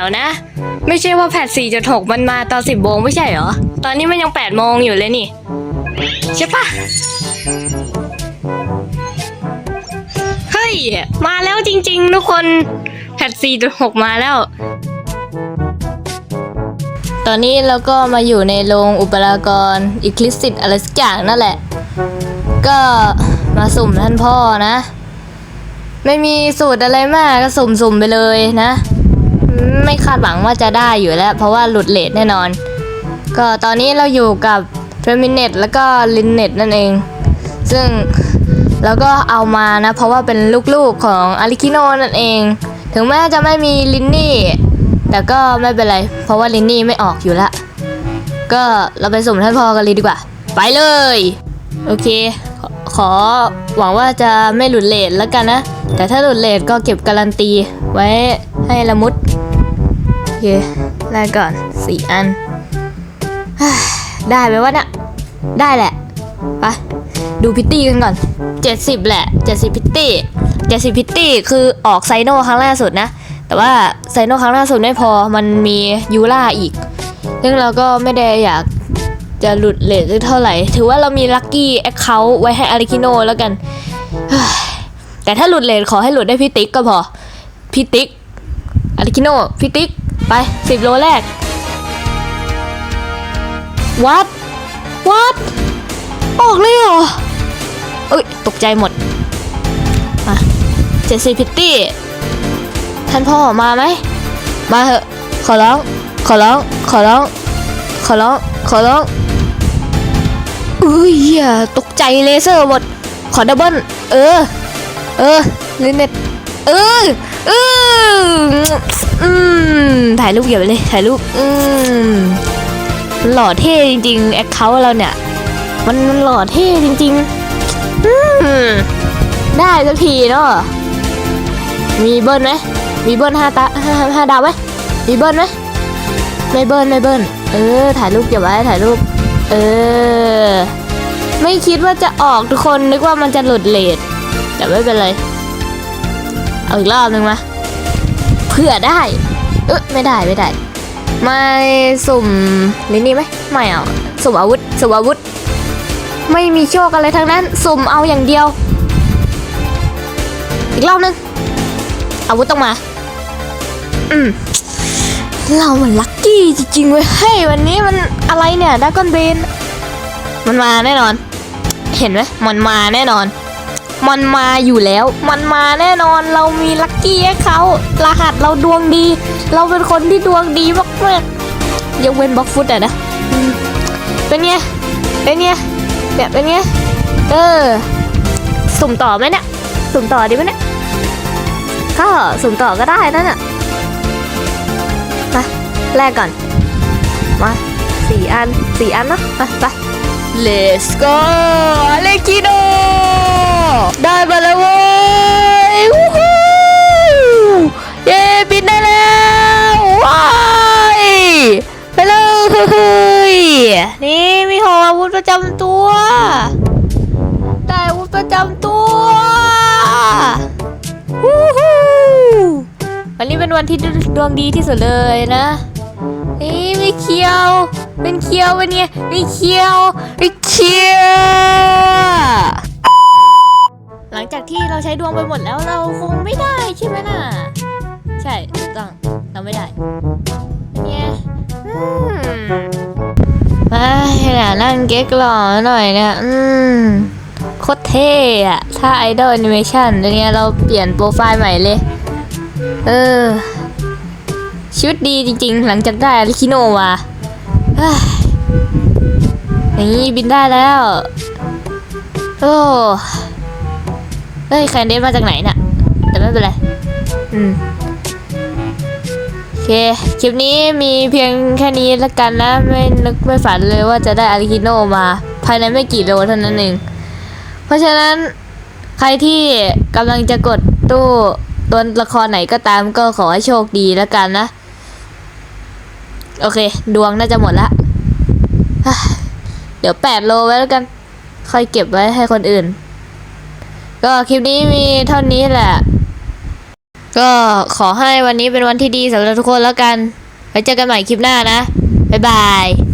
ดี๋ยวนะ ไม่ใช่ว่าแพท4.6มันมาตอน10โมงไม่ใช่เหรอ ตอนนี้มันยัง8โมงอยู่เลยนี่ ใช่ปะเฮ้ย มาแล้วจริง ๆ ทุกคน แพท4.6มาแล้ว ตอนนี้เราก็มาอยู่ในโรงอุปรากรอิคลิสิตอะไรสักอย่างนั่นแหละ ก็มาสุ่มท่านพ่อนะ ไม่มีสูตรอะไรมากก็สุ่มๆไปเลยนะ ไม่คาดหวังว่าจะได้อยู่แล้ว เพราะว่าหลุดเลทแน่นอน ก็ตอนนี้เราอยู่กับเฟมินเนตแล้วก็ลินเนตนั่นเอง ซึ่งเราก็เอามานะ เพราะว่าเป็นลูกๆของอาริคิโนนั่นเอง ถึงแม้จะไม่มีลินนี่ แต่ก็ไม่เป็นไร เพราะว่าลินนี่ไม่ออกอยู่ละ ก็เราไปสุ่มท่านพ่อกันเลยดีกว่า ไปเลย โอเค ขอหวังว่าจะไม่หลุดเลทแล้วกันนะ แต่ถ้าหลุดเลทก็เก็บการันตีไว้ให้ละมุด เคแรกก่อนสี่อัน ได้ไหมวะเนี่ยได้แหละไปดูพิตตี้กันก่อน 70 แหละ 70 พิตตี้ 70 พิตตี้คือออกไซโนครั้งล่าสุดนะ แต่ว่าไซโนครั้งล่าสุดไม่พอมันมียูล่าอีก ซึ่งเราก็ไม่ได้อยากจะหลุดเลทสักเท่าไหร่ ถือว่าเรามีลัคกี้แอคเคาท์ไว้ให้อาริคิโนแล้วกัน แต่ถ้าหลุดเลทขอให้หลุดได้พี่ติ๊กก็พอ พี่ติ๊กอาริคิโนพี่ติ๊ก ไปสิบโลแรก วัด วัด ออกเลยเหรอเอ้ย ตกใจหมด มาเจสซี่พิตตี้ ท่านพ่อมาไหม มาเถอะ ขอร้อง ขอร้อง ขอร้อง ขอร้อง ขอร้องอุ้ยหี้ยตกใจเลเซอร์หมด ขอดับเบิลเออ เออลิเน็ตเออ อออืมถ่ายรูปเก็บไว้เลยถ่ายรูปอืมหล่อเท่จริงๆแอคเคาท์เราเนี่ย มันมันหล่อเท่จริงๆอืมได้สักทีเนาะมีเบิ้ลไหมมีเบิ้ลห้าตาห้าห้าดาวไหมมีเบิ้ลไหมไม่เบิ้ลไม่เบิ้ลเออ ถ่ายรูปเก็บไว้ถ่ายรูป เออ ไม่คิดว่าจะออกทุกคนนึกว่ามันจะหลุดเลทแต่ไม่เป็นไร เอาอีกรอบหนึ่งมาเผื่อได้ เออไม่ได้ไม่ได้ ไม่สุ่มลินนี่ไหมไม่เอาสุ่มอาวุธสุ่มอาวุธ ไม่มีโชคอะไรทั้งนั้น สุ่มเอาอย่างเดียว อีกรอบนึงอาวุธต้องมา อืมเรามันลัคกี้จริงๆเว้ยเฮ้ยวันนี้มันอะไรเนี่ยดากอนเบนมันมาแน่นอน เห็นไหมมันมาแน่นอน มันมาอยู่แล้ว มันมาแน่นอนเรามีลัคกี้ให้เขารหัสเราดวงดี เราเป็นคนที่ดวงดีมากๆยกเว้นบล็อกฟุตอะนะเป็นไงเป็นไงเนี่ยเป็นไงเออสุ่มต่อไหมเนี่ยสุ่มต่อดีไหมเนี่ยก็สุ่มต่อก็ได้นั่นน่ะมาแรกก่อนมาสี่อันสี่อันเนะไปไป let's go เลกิโด ได้มาแล้วเว้ยวู้ฮู้เย้บินได้แล้วว้ายไปเลยนี่มีหออาวุธประจำตัวได้อาวุธประจำตัววู้ฮู้วันนี้เป็นวันที่ดวงดีที่สุดเลยนะนี่มีเคียว เป็นเคียวเป็นไงมีเคียวมีเคียว หลังจากที่เราใช้ดวงไปหมดแล้วเราคงไม่ได้ใช่ไหมน่ะ ใช่ถูกต้องเราไม่ได้เนไงอืมไปน่ะนั่งเก๊กหล่อหน่อยเนี่ยอืมโคตรเท่อะถ้าไอดอลแอนิเมชันเนี้ยเราเปลี่ยนโปรไฟล์ใหม่เลย เออชีวิตดีจริง ๆ หลังจากได้อาริคิโนมาเฮ้ยนี่บินได้แล้ว โอ้ เฮ้ยแคนเดนมาจากไหนน่ะแต่ไม่เป็นไร อืมโอเค คลิปนี้มีเพียงแค่นี้ละกันนะ ไม่นึกไม่ฝันเลยว่าจะได้อาริคิโนมา ภายในไม่กี่โลเท่านั้นเอง เพราะฉะนั้นใครที่กำลังจะกดตู้ตัวละครไหนก็ตามก็ขอให้โชคดีแล้วกันนะ โอเค ดวงน่าจะหมดละฮ่าเดี๋ยวแปดโลไว้แล้วกัน ค่อยเก็บไว้ให้คนอื่น ก็คลิปนี้มีเท่านี้แหละ ก็ขอให้วันนี้เป็นวันที่ดีสำหรับทุกคนแล้วกันไว้เจอกันใหม่คลิปหน้านะ บ๊ายบาย